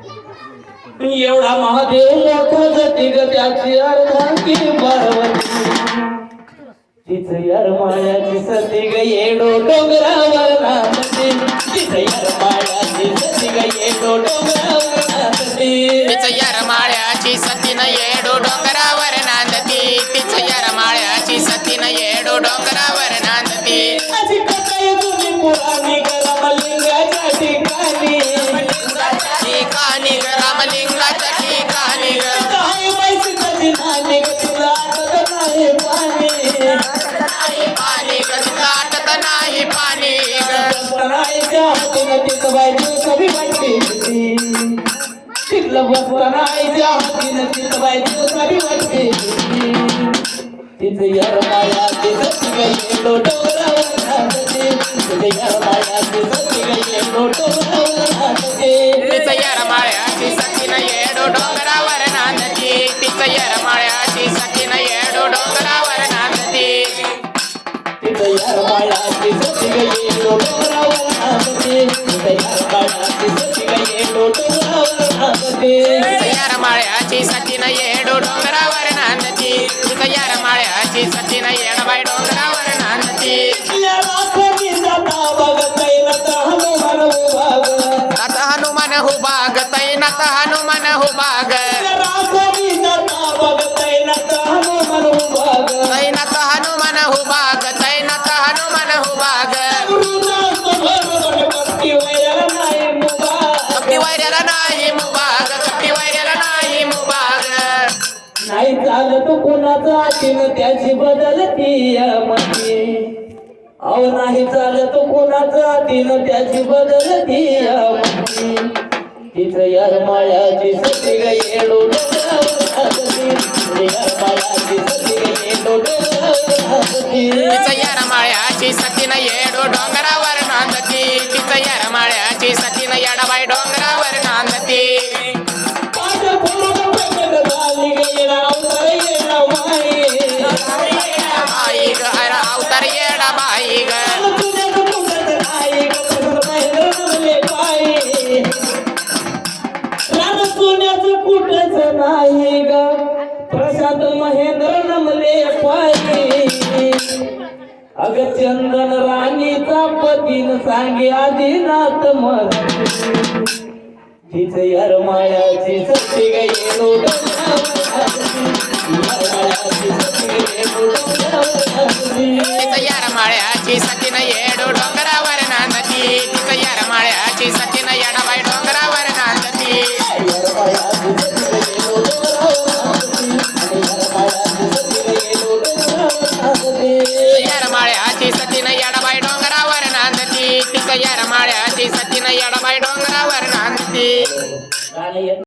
एवढा महादेव मोठा जती ग त्याची अर्धांगी पार्वती. तिच यार मायाची सती ग येडो डोंगरावर नाचते तिच यार मायाची सती ग येडो डोंगरावर नाचते तिच यरमाळ्याची सतीन येडो डोंगरावर नांदती. तिच यरमाळ्याची सतीन येडो डोंगरावर नांदती. अशी कथाय तुम्ही पुराणी ग रामलिंगाच्या ठिकाणी ग माहिती कधी ग तुला आठवत नाही पाणी पाणी ग तिला आटत नाही पाणी ग वाटली होती तिथलं बसतानाच्या हातीनं तिचं बाई वाटली होती तिचं यार माया तिचं ती गाई येतो डोंगरावर नाचते यार माया तिचं येडो डोंगरावर नांदती तिच यरमाळ्याची सतीन येडो डोंगरावर नांदती तिचं यार माया तिचं ती गाई येतो डोंगरावर नाचते तिचं यार माया तिचं ती गाई येतो डोंगरावर नाचते यरमाळ्याची सतीन येडो डोंगरावर नांदती तिच यरमाळ्याची येडबाई डोंगरावर नांदती आता हनुमान हुबाग नत हनुमन हुबाग तैनत हनुमन हुबाग तैनत हनुमन हुबाग नाही कपटी नाही मुबाग कपटी वैऱ्याला नाही मुबाग। नाही चालत कोणाचा त्याची बदलती या मती अहो नाही चालत कोणाचा तिनं त्याची बदलती या मती तिचं यार मायाची सती ग येडो डोंगरावर नाचती तिचं यार येडो डोंगरावर सतीन येडो डोंगरावर नांदती तिचं सतीन येडाबाई डोंगरावर नांदती. येडा बाई अवतार येडा बाई ग. नाही ग. प्रसाद महेंद्र नमले पायी अग चंदन राणीचा पतीन सांगे आदिनाथ मर. तिच यार मायाची सत्य ग येडो माळ्याची यरमाळ्याची सतीन येडो डोंगरावर नांदती. तिचं यरमाळ्याची सतीन येडा बायडो नांदती तिचं यरमाळ्याची सतीन येडाबाई डोंगरावर नांदती.